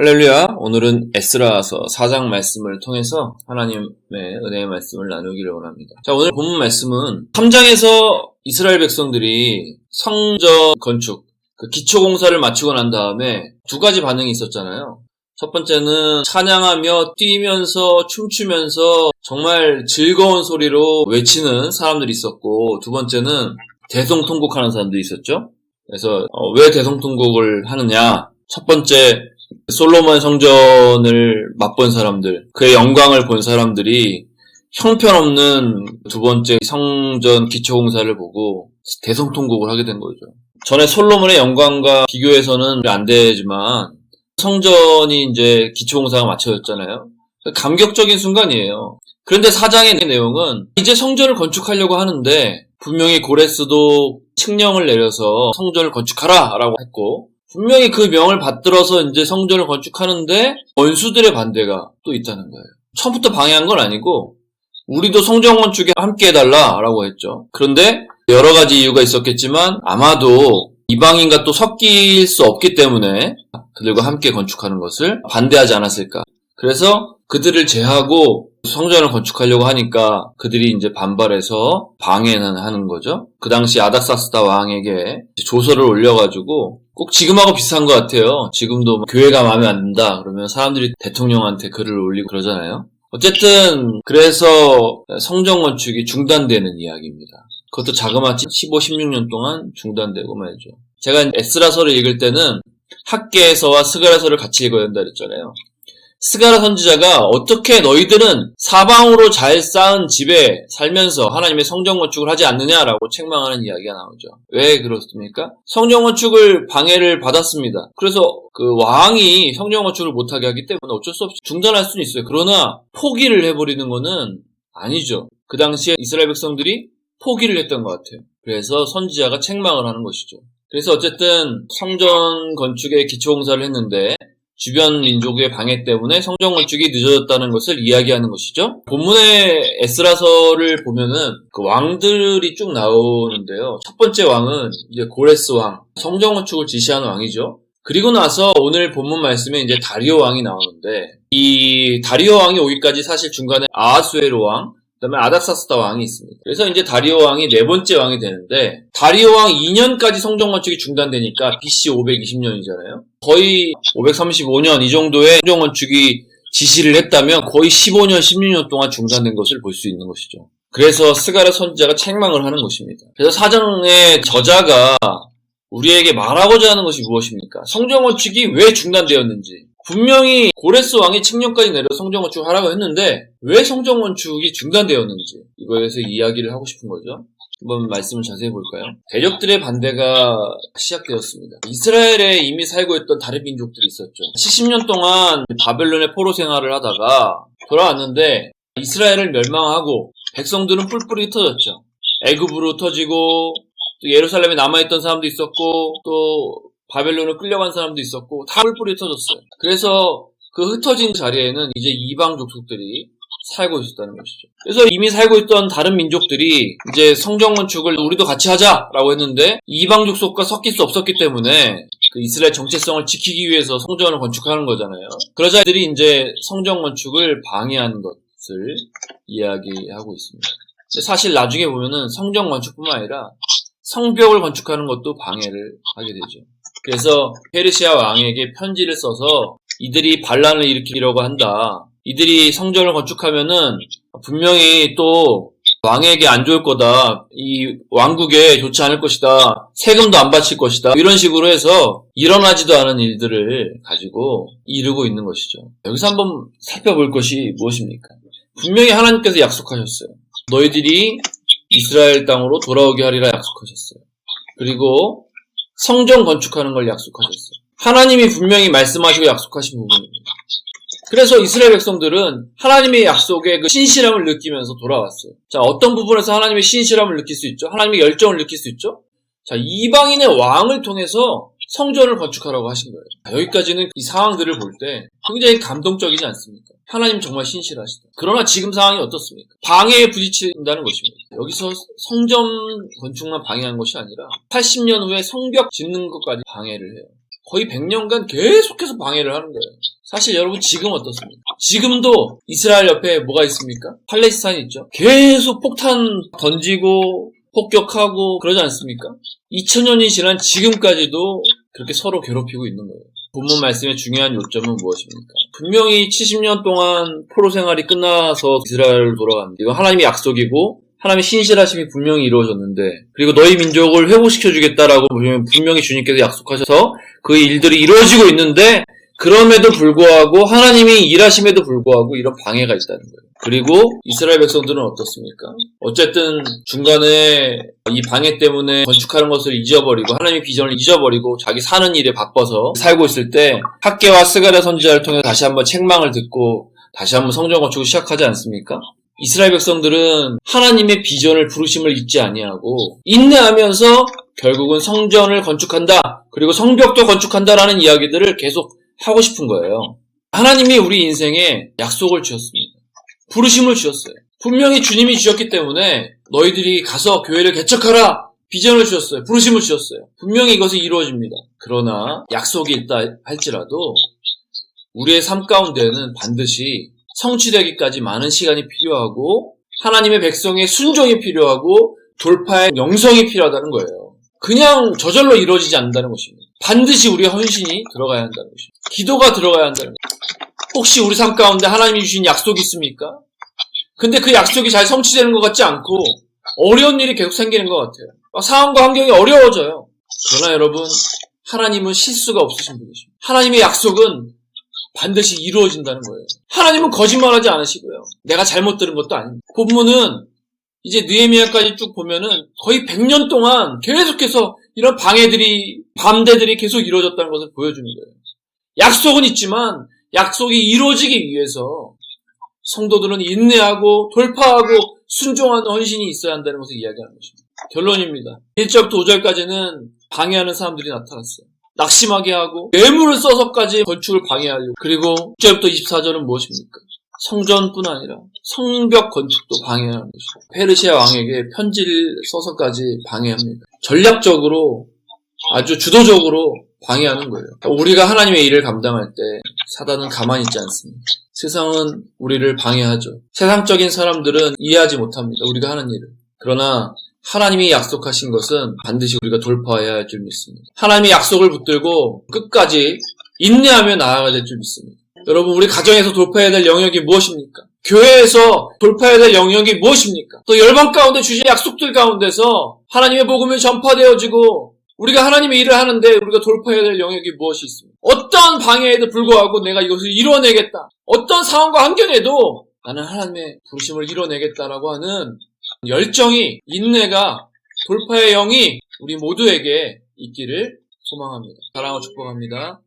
할렐루야. 오늘은 에스라서 4장 말씀을 통해서 하나님의 은혜의 말씀을 나누기를 원합니다. 자, 오늘 본문 말씀은 3장에서 이스라엘 백성들이 성전 건축, 그 기초 공사를 마치고 난 다음에 두 가지 반응이 있었잖아요. 첫 번째는 찬양하며 뛰면서 춤추면서 정말 즐거운 소리로 외치는 사람들이 있었고 두 번째는 대성통곡하는 사람들이 있었죠. 그래서 어, 왜 대성통곡을 하느냐? 첫 번째 솔로몬 성전을 맛본 사람들, 그의 영광을 본 사람들이 형편없는 두 번째 성전 기초공사를 보고 대성통곡을 하게 된 거죠. 전에 솔로몬의 영광과 비교해서는 안 되지만 성전이 이제 기초공사가 마쳐졌잖아요. 감격적인 순간이에요. 그런데 사장의 내용은 이제 성전을 건축하려고 하는데 분명히 고레스도 칙령을 내려서 성전을 건축하라 라고 했고 분명히 그 명을 받들어서 이제 성전을 건축하는데 원수들의 반대가 또 있다는 거예요. 처음부터 방해한 건 아니고 우리도 성전 건축에 함께 해달라라고 했죠. 그런데 여러 가지 이유가 있었겠지만 아마도 이방인과 또 섞일 수 없기 때문에 그들과 함께 건축하는 것을 반대하지 않았을까. 그래서 그들을 제하고 성전을 건축하려고 하니까 그들이 이제 반발해서 방해는 하는 거죠. 그 당시 아닥사스다 왕에게 조서를 올려가지고 꼭 지금하고 비슷한 것 같아요. 지금도 교회가 마음에 안 든다 그러면 사람들이 대통령한테 글을 올리고 그러잖아요. 어쨌든 그래서 성전 건축이 중단되는 이야기입니다. 그것도 자그마치 15, 16년 동안 중단되고 말이죠. 제가 에스라서를 읽을 때는 학계에서와 스가라서를 같이 읽어야 된다 그랬잖아요. 스가라 선지자가 어떻게 너희들은 사방으로 잘 쌓은 집에 살면서 하나님의 성전 건축을 하지 않느냐라고 책망하는 이야기가 나오죠. 왜 그렇습니까? 성전 건축을 방해를 받았습니다. 그래서 그 왕이 성전 건축을 못하게 하기 때문에 어쩔 수 없이 중단할 수는 있어요. 그러나 포기를 해버리는 것은 아니죠. 그 당시에 이스라엘 백성들이 포기를 했던 것 같아요. 그래서 선지자가 책망을 하는 것이죠. 그래서 어쨌든 성전 건축에 기초공사를 했는데 주변 민족의 방해 때문에 성전 건축이 늦어졌다는 것을 이야기하는 것이죠. 본문의 에스라서를 보면은 그 왕들이 쭉 나오는데요. 첫 번째 왕은 이제 고레스 왕, 성전 건축을 지시하는 왕이죠. 그리고 나서 오늘 본문 말씀에 이제 다리오 왕이 나오는데 이 다리오 왕이 오기까지 사실 중간에 아하수에로 왕, 그다음에 아닥사스다 왕이 있습니다. 그래서 이제 다리오 왕이 네 번째 왕이 되는데 다리오 왕 2년까지 성전 건축이 중단되니까 BC 520년이잖아요. 거의 535년 이 정도의 성전 건축이 지시를 했다면 거의 15년, 16년 동안 중단된 것을 볼 수 있는 것이죠. 그래서 스가랴 선지자가 책망을 하는 것입니다. 그래서 사정의 저자가 우리에게 말하고자 하는 것이 무엇입니까? 성전 건축이 왜 중단되었는지, 분명히 고레스 왕이 칙령까지 내려 성전 건축을 하라고 했는데 왜 성전 건축이 중단되었는지 이거에 대해서 이야기를 하고 싶은 거죠. 한번 말씀을 자세히 볼까요? 대적들의 반대가 시작되었습니다. 이스라엘에 이미 살고 있던 다른 민족들이 있었죠. 70년 동안 바벨론의 포로 생활을 하다가 돌아왔는데 이스라엘을 멸망하고 백성들은 뿔뿔이 흩어졌죠. 애굽으로 터지고 또 예루살렘에 남아있던 사람도 있었고 또 바벨론을 끌려간 사람도 있었고 다 뿔뿔이 흩어졌어요. 그래서 그 흩어진 자리에는 이제 이방 족속들이 살고 있었다는 것이죠. 그래서 이미 살고 있던 다른 민족들이 이제 성전 건축을 우리도 같이 하자라고 했는데 이방 족속과 섞일 수 없었기 때문에 그 이스라엘 정체성을 지키기 위해서 성전을 건축하는 거잖아요. 그러자 들이 이제 성전 건축을 방해하는 것을 이야기하고 있습니다. 사실 나중에 보면은 성전 건축뿐만 아니라 성벽을 건축하는 것도 방해를 하게 되죠. 그래서 페르시아 왕에게 편지를 써서 이들이 반란을 일으키려고 한다. 이들이 성전을 건축하면은 분명히 또 왕에게 안 좋을 거다. 이 왕국에 좋지 않을 것이다. 세금도 안 바칠 것이다. 이런 식으로 해서 일어나지도 않은 일들을 가지고 이루고 있는 것이죠. 여기서 한번 살펴볼 것이 무엇입니까? 분명히 하나님께서 약속하셨어요. 너희들이 이스라엘 땅으로 돌아오게 하리라 약속하셨어요. 그리고 성전 건축하는 걸 약속하셨어요. 하나님이 분명히 말씀하시고 약속하신 부분입니다. 그래서 이스라엘 백성들은 하나님의 약속에 그 신실함을 느끼면서 돌아왔어요. 자, 어떤 부분에서 하나님의 신실함을 느낄 수 있죠? 하나님의 열정을 느낄 수 있죠? 자, 이방인의 왕을 통해서 성전을 건축하라고 하신 거예요. 자, 여기까지는 이 상황들을 볼 때 굉장히 감동적이지 않습니까? 하나님 정말 신실하시다. 그러나 지금 상황이 어떻습니까? 방해에 부딪힌다는 것입니다. 여기서 성전 건축만 방해한 것이 아니라 80년 후에 성벽 짓는 것까지 방해를 해요. 거의 100년간 계속해서 방해를 하는 거예요. 사실 여러분 지금 어떻습니까? 지금도 이스라엘 옆에 뭐가 있습니까? 팔레스타인 있죠. 계속 폭탄 던지고 폭격하고 그러지 않습니까? 2000년이 지난 지금까지도 그렇게 서로 괴롭히고 있는 거예요. 본문 말씀의 중요한 요점은 무엇입니까? 분명히 70년 동안 포로 생활이 끝나서 이스라엘로 돌아갔는데 이건 하나님의 약속이고 하나님의 신실하심이 분명히 이루어졌는데 그리고 너희 민족을 회복시켜 주겠다라고 분명히 주님께서 약속하셔서 그 일들이 이루어지고 있는데 그럼에도 불구하고 하나님이 일하심에도 불구하고 이런 방해가 있다는 거예요. 그리고 이스라엘 백성들은 어떻습니까? 어쨌든 중간에 이 방해 때문에 건축하는 것을 잊어버리고 하나님의 비전을 잊어버리고 자기 사는 일에 바빠서 살고 있을 때 학계와 스가랴 선지자를 통해 다시 한번 책망을 듣고 다시 한번 성전 건축을 시작하지 않습니까? 이스라엘 백성들은 하나님의 비전을 부르심을 잊지 아니하고 인내하면서 결국은 성전을 건축한다 그리고 성벽도 건축한다라는 이야기들을 계속 하고 싶은 거예요. 하나님이 우리 인생에 약속을 주셨습니다. 부르심을 주셨어요. 분명히 주님이 주셨기 때문에 너희들이 가서 교회를 개척하라 비전을 주셨어요. 부르심을 주셨어요. 분명히 이것이 이루어집니다. 그러나 약속이 있다 할지라도 우리의 삶 가운데는 반드시 성취되기까지 많은 시간이 필요하고 하나님의 백성의 순종이 필요하고 돌파의 영성이 필요하다는 거예요. 그냥 저절로 이루어지지 않는다는 것입니다. 반드시 우리의 헌신이 들어가야 한다는 것입니다. 기도가 들어가야 한다는 것입니다. 혹시 우리 삶 가운데 하나님이 주신 약속이 있습니까? 근데 그 약속이 잘 성취되는 것 같지 않고 어려운 일이 계속 생기는 것 같아요. 막 상황과 환경이 어려워져요. 그러나 여러분, 하나님은 실수가 없으신 분이십니다. 하나님의 약속은 반드시 이루어진다는 거예요. 하나님은 거짓말하지 않으시고요. 내가 잘못 들은 것도 아닙니다. 본문은 이제 느헤미야까지 쭉 보면은 거의 100년 동안 계속해서 이런 방해들이 밤대들이 계속 이루어졌다는 것을 보여주는 거예요. 약속은 있지만 약속이 이루어지기 위해서 성도들은 인내하고 돌파하고 순종하는 헌신이 있어야 한다는 것을 이야기하는 것입니다. 결론입니다. 1절부터 5절까지는 방해하는 사람들이 나타났어요. 낙심하게 하고 뇌물을 써서까지 건축을 방해하려고 그리고 6절부터 24절은 무엇입니까? 성전뿐 아니라 성벽 건축도 방해하는 것이고 페르시아 왕에게 편지를 써서까지 방해합니다. 전략적으로 아주 주도적으로 방해하는 거예요. 우리가 하나님의 일을 감당할 때 사단은 가만히 있지 않습니다. 세상은 우리를 방해하죠. 세상적인 사람들은 이해하지 못합니다. 우리가 하는 일을. 그러나 하나님이 약속하신 것은 반드시 우리가 돌파해야 할 줄 믿습니다. 하나님의 약속을 붙들고 끝까지 인내하며 나아가야 될 줄 믿습니다. 여러분, 우리 가정에서 돌파해야 될 영역이 무엇입니까? 교회에서 돌파해야 될 영역이 무엇입니까? 또 열방 가운데 주신 약속들 가운데서 하나님의 복음이 전파되어지고 우리가 하나님의 일을 하는데 우리가 돌파해야 될 영역이 무엇이 있습니까? 어떤 방해에도 불구하고 내가 이것을 이뤄내겠다. 어떤 상황과 환경에도 나는 하나님의 부르심을 이뤄내겠다라고 하는 열정이, 인내가, 돌파의 영이 우리 모두에게 있기를 소망합니다. 사랑하고 축복합니다.